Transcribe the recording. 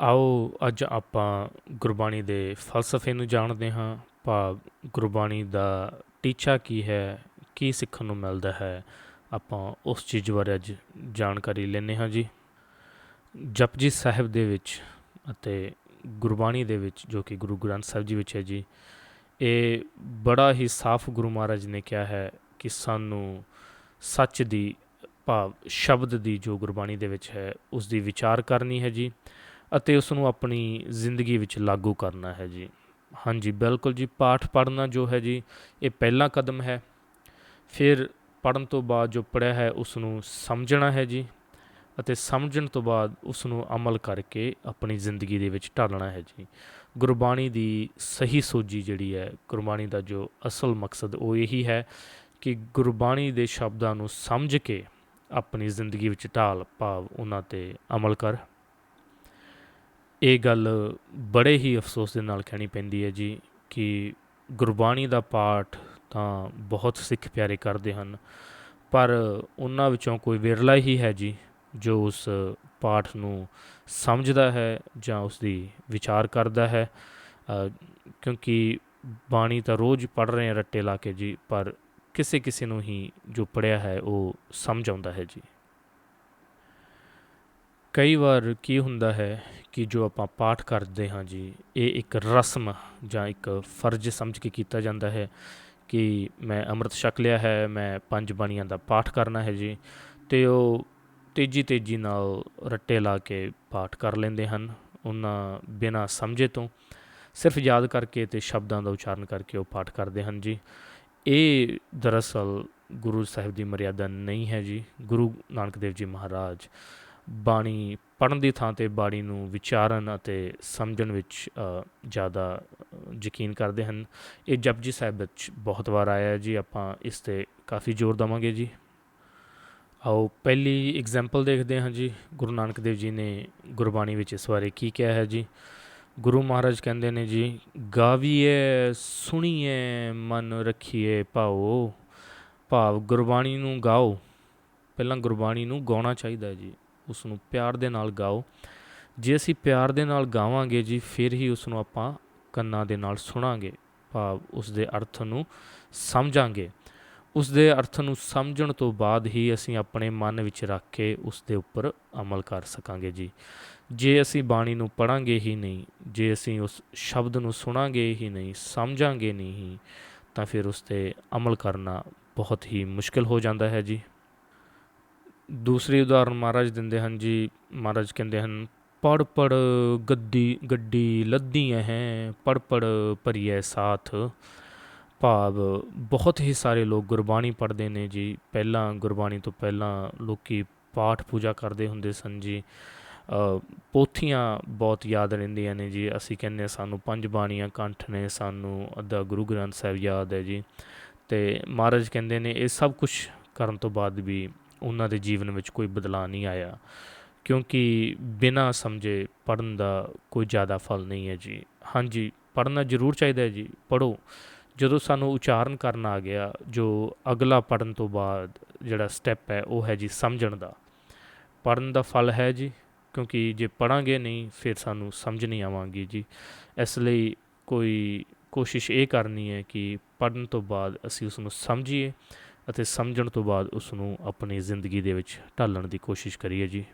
ਆਓ, ਅੱਜ ਆਪਾਂ ਗੁਰਬਾਣੀ ਦੇ ਫਲਸਫੇ ਨੂੰ ਜਾਣਦੇ ਹਾਂ। ਭਾਵ ਗੁਰਬਾਣੀ ਦਾ ਟੀਚਾ ਕੀ ਹੈ? ਕੀ ਸਿੱਖਣ ਨੂੰ ਮਿਲਦਾ ਹੈ? ਆਪਾਂ ਉਸ ਚੀਜ਼ ਬਾਰੇ ਅੱਜ ਜਾਣਕਾਰੀ ਲੈਂਦੇ ਹਾਂ ਜੀ। ਜਪਜੀ ਸਾਹਿਬ ਦੇ ਵਿੱਚ ਅਤੇ ਗੁਰਬਾਣੀ ਦੇ ਵਿੱਚ, ਜੋ ਕਿ ਗੁਰੂ ਗ੍ਰੰਥ ਸਾਹਿਬ ਜੀ ਵਿੱਚ ਹੈ ਜੀ, ਇਹ ਬੜਾ ਹੀ ਸਾਫ਼ ਗੁਰੂ ਮਹਾਰਾਜ ਨੇ ਕਿਹਾ ਹੈ ਕਿ ਸਾਨੂੰ ਸੱਚ ਦੀ ਭਾਵ ਸ਼ਬਦ ਦੀ ਜੋ ਗੁਰਬਾਣੀ ਦੇ ਵਿੱਚ ਹੈ, ਉਸ ਦੀ ਵਿਚਾਰ ਕਰਨੀ ਹੈ ਜੀ। ਅਤੇ ਉਸ ਨੂੰ ਆਪਣੀ ਜ਼ਿੰਦਗੀ ਵਿੱਚ ਲਾਗੂ ਕਰਨਾ ਹੈ ਜੀ। ਹਾਂਜੀ, ਬਿਲਕੁਲ ਜੀ, ਪਾਠ ਪੜ੍ਹਨਾ ਜੋ ਹੈ ਜੀ, ਇਹ ਪਹਿਲਾ ਕਦਮ ਹੈ। ਫਿਰ ਪੜਨ ਤੋਂ ਬਾਅਦ ਜੋ ਪੜਿਆ ਹੈ ਉਸ ਨੂੰ ਸਮਝਣਾ ਹੈ ਜੀ ਅਤੇ ਸਮਝਣ ਤੋਂ ਬਾਅਦ ਉਸ ਨੂੰ ਅਮਲ ਕਰਕੇ ਆਪਣੀ ਜ਼ਿੰਦਗੀ ਦੇ ਵਿੱਚ ਢਾਲਣਾ ਹੈ ਜੀ। ਗੁਰਬਾਣੀ ਦੀ ਸਹੀ ਸੋਝੀ ਜਿਹੜੀ ਹੈ, ਗੁਰਬਾਣੀ ਦਾ ਜੋ ਅਸਲ ਮਕਸਦ ਉਹ ਇਹੀ ਹੈ ਕਿ ਗੁਰਬਾਣੀ ਦੇ ਸ਼ਬਦਾਂ ਨੂੰ ਸਮਝ ਕੇ ਆਪਣੀ ਜ਼ਿੰਦਗੀ ਵਿੱਚ ਢਾਲ ਭਾਵ ਉਹਨਾਂ ਤੇ ਅਮਲ ਕਰ। ਇਹ ਗੱਲ ਬੜੇ ਹੀ ਅਫਸੋਸ ਦੇ ਨਾਲ ਕਹਿਣੀ ਪੈਂਦੀ ਹੈ ਜੀ ਕਿ ਗੁਰਬਾਣੀ ਦਾ ਪਾਠ ਤਾਂ ਬਹੁਤ ਸਿੱਖ ਪਿਆਰੇ ਕਰਦੇ ਹਨ, ਪਰ ਉਹਨਾਂ ਵਿੱਚੋਂ ਕੋਈ ਵਿਰਲਾ ਹੀ ਹੈ ਜੀ ਜੋ ਉਸ ਪਾਠ ਨੂੰ ਸਮਝਦਾ ਹੈ ਜਾਂ ਉਸ ਦੀ ਵਿਚਾਰ ਕਰਦਾ ਹੈ। ਕਿਉਂਕਿ ਬਾਣੀ ਤਾਂ ਰੋਜ਼ ਪੜ ਰਹੇ ਹਾਂ ਰੱਟੇ ਲਾ ਕੇ ਜੀ, ਪਰ ਕਿਸੇ ਕਿਸੇ ਨੂੰ ਹੀ ਜੋ ਪੜਿਆ ਹੈ ਉਹ ਸਮਝ ਆਉਂਦਾ ਹੈ ਜੀ। ਕਈ ਵਾਰ ਕੀ ਹੁੰਦਾ ਹੈ ਕਿ ਜੋ ਆਪਾਂ ਪਾਠ ਕਰਦੇ ਹਾਂ ਜੀ, ਇਹ ਇੱਕ ਰਸਮ ਜਾਂ ਇੱਕ ਫਰਜ਼ ਸਮਝ ਕੇ ਕੀਤਾ ਜਾਂਦਾ ਹੈ ਕਿ ਮੈਂ ਅੰਮ੍ਰਿਤ ਛਕ ਲਿਆ ਹੈ, ਮੈਂ ਪੰਜ ਬਾਣੀਆਂ ਦਾ ਪਾਠ ਕਰਨਾ ਹੈ ਜੀ, ਤੇ ਉਹ ਤੇਜ਼ੀ ਤੇਜ਼ੀ ਨਾਲ ਰੱਟੇ ਲਾ ਕੇ ਪਾਠ ਕਰ ਲੈਂਦੇ ਹਨ ਉਹਨਾਂ ਬਿਨਾਂ ਸਮਝੇ ਤੋਂ। ਸਿਰਫ ਯਾਦ ਕਰਕੇ ਤੇ ਸ਼ਬਦਾਂ ਦਾ ਉਚਾਰਨ ਕਰਕੇ ਉਹ ਪਾਠ ਕਰਦੇ ਹਨ ਜੀ। ਇਹ ਦਰਅਸਲ ਗੁਰੂ ਸਾਹਿਬ ਦੀ ਮਰਿਆਦਾ ਨਹੀਂ ਹੈ ਜੀ। ਗੁਰੂ ਨਾਨਕ ਦੇਵ ਜੀ ਮਹਾਰਾਜ ਬਾਣੀ ਪੜਨ ਦੀ ਥਾਂ ਤੇ ਬਾਣੀ ਨੂੰ ਵਿਚਾਰਨ ਅਤੇ ਸਮਝਣ ਵਿੱਚ ਜ਼ਿਆਦਾ ਯਕੀਨ ਕਰਦੇ ਹਨ। ਇਹ ਜਪਜੀ ਸਾਹਿਬ ਵਿੱਚ ਬਹੁਤ ਵਾਰ ਆਇਆ ਜੀ, ਆਪਾਂ ਇਸ ਤੇ ਕਾਫੀ ਜ਼ੋਰ ਦਵਾਂਗੇ ਜੀ। ਆਓ ਪਹਿਲੀ ਐਗਜ਼ਾਮਪਲ ਦੇਖਦੇ ਹਾਂ ਜੀ। ਗੁਰੂ ਨਾਨਕ ਦੇਵ ਜੀ ਨੇ ਗੁਰਬਾਣੀ ਵਿੱਚ ਇਸ ਬਾਰੇ ਕੀ ਕਿਹਾ ਹੈ ਜੀ? ਗੁਰੂ ਮਹਾਰਾਜ ਕਹਿੰਦੇ ਨੇ ਜੀ ਗਾਵੀਏ ਸੁਣੀਏ ਮਨ ਰੱਖੀਏ ਭਾਓ। ਭਾਵ ਗੁਰਬਾਣੀ ਨੂੰ ਗਾਓ। ਪਹਿਲਾਂ ਗੁਰਬਾਣੀ ਨੂੰ ਗਾਉਣਾ ਚਾਹੀਦਾ ਹੈ ਜੀ। ਉਸ ਨੂੰ ਪਿਆਰ ਦੇ ਨਾਲ ਗਾਓ। ਜੇ ਅਸੀਂ ਪਿਆਰ ਦੇ ਨਾਲ ਗਾਵਾਂਗੇ ਜੀ, ਫਿਰ ਹੀ ਉਸ ਨੂੰ ਆਪਾਂ ਕੰਨਾਂ ਦੇ ਨਾਲ ਸੁਣਾਂਗੇ। ਭਾਵ ਉਸ ਦੇ ਅਰਥ ਨੂੰ ਸਮਝਾਂਗੇ। ਉਸ ਦੇ ਅਰਥ ਨੂੰ ਸਮਝਣ ਤੋਂ ਬਾਅਦ ਹੀ ਅਸੀਂ ਆਪਣੇ ਮਨ ਵਿੱਚ ਰੱਖ ਕੇ ਉਸ ਦੇ ਉੱਪਰ ਅਮਲ ਕਰ ਸਕਾਂਗੇ ਜੀ। ਜੇ ਅਸੀਂ ਬਾਣੀ ਨੂੰ ਪੜਾਂਗੇ ਹੀ ਨਹੀਂ, ਜੇ ਅਸੀਂ ਉਸ ਸ਼ਬਦ ਨੂੰ ਸੁਣਾਂਗੇ ਹੀ ਨਹੀਂ, ਸਮਝਾਂਗੇ ਨਹੀਂ, ਤਾਂ ਫਿਰ ਉਸ ਤੇ ਅਮਲ ਕਰਨਾ ਬਹੁਤ ਹੀ ਮੁਸ਼ਕਲ ਹੋ ਜਾਂਦਾ ਹੈ ਜੀ। ਦੂਸਰੀ ਉਦਾਹਰਨ ਮਹਾਰਾਜ ਦਿੰਦੇ ਹਨ ਜੀ, ਮਹਾਰਾਜ ਕਹਿੰਦੇ ਹਨ, ਪੜ ਪੜ ਗੱਦੀ, ਗੱਡੀ ਲੱਦੀਆਂ ਹੈ, ਪੜ ਪੜ ਭਰੀਏ ਸਾਥ। ਭਾਵ ਬਹੁਤ ਹੀ ਸਾਰੇ ਲੋਕ ਗੁਰਬਾਣੀ ਪੜ੍ਹਦੇ ਨੇ ਜੀ। ਪਹਿਲਾਂ ਗੁਰਬਾਣੀ ਤੋਂ ਪਹਿਲਾਂ ਲੋਕੀ ਪਾਠ ਪੂਜਾ ਕਰਦੇ ਹੁੰਦੇ ਸਨ ਜੀ। ਪੋਥੀਆਂ ਬਹੁਤ ਯਾਦ ਰਹਿੰਦੀਆਂ ਨੇ ਜੀ। ਅਸੀਂ ਕਹਿੰਦੇ ਸਾਨੂੰ ਪੰਜ ਬਾਣੀਆਂ ਕੰਠ ਨੇ, ਸਾਨੂੰ ਅੱਧਾ ਗੁਰੂ ਗ੍ਰੰਥ ਸਾਹਿਬ ਯਾਦ ਹੈ ਜੀ। ਤੇ ਮਹਾਰਾਜ ਕਹਿੰਦੇ ਨੇ, ਇਹ ਸਭ ਕੁਝ ਕਰਨ ਤੋਂ ਬਾਅਦ ਵੀ ਉਹਨਾਂ ਦੇ ਜੀਵਨ ਵਿੱਚ ਕੋਈ ਬਦਲਾਅ ਨਹੀਂ ਆਇਆ। ਕਿਉਂਕਿ ਬਿਨਾਂ ਸਮਝੇ ਪੜਨ ਦਾ ਕੋਈ ਜ਼ਿਆਦਾ ਫਲ ਨਹੀਂ ਹੈ ਜੀ। ਹਾਂਜੀ ਪੜਨਾ ਜ਼ਰੂਰ ਚਾਹੀਦਾ ਹੈ ਜੀ ਪੜੋ ਜਦੋਂ ਸਾਨੂੰ ਉਚਾਰਨ ਕਰਨ ਆ ਗਿਆ, ਜੋ ਅਗਲਾ ਪੜਨ ਤੋਂ ਬਾਅਦ ਜਿਹੜਾ ਸਟੈਪ ਹੈ, ਉਹ ਹੈ ਜੀ ਸਮਝਣ ਦਾ। ਪੜਨ ਦਾ ਫਲ ਹੈ ਜੀ, ਕਿਉਂਕਿ ਜੇ ਪੜਾਂਗੇ ਨਹੀਂ, ਫਿਰ ਸਾਨੂੰ ਸਮਝ ਨਹੀਂ ਆਵਾਂਗੀ ਜੀ। ਇਸ ਲਈ ਕੋਈ ਕੋਸ਼ਿਸ਼ ਇਹ ਕਰਨੀ ਹੈ ਕਿ ਪੜਨ ਤੋਂ ਬਾਅਦ ਅਸੀਂ ਉਸ ਨੂੰ ਸਮਝੀਏ ਅਤੇ ਸਮਝਣ ਤੋਂ ਬਾਅਦ ਉਸ ਨੂੰ ਆਪਣੀ ਜ਼ਿੰਦਗੀ ਦੇ ਵਿੱਚ ਢਾਲਣ ਦੀ ਕੋਸ਼ਿਸ਼ ਕਰੀਏ ਜੀ।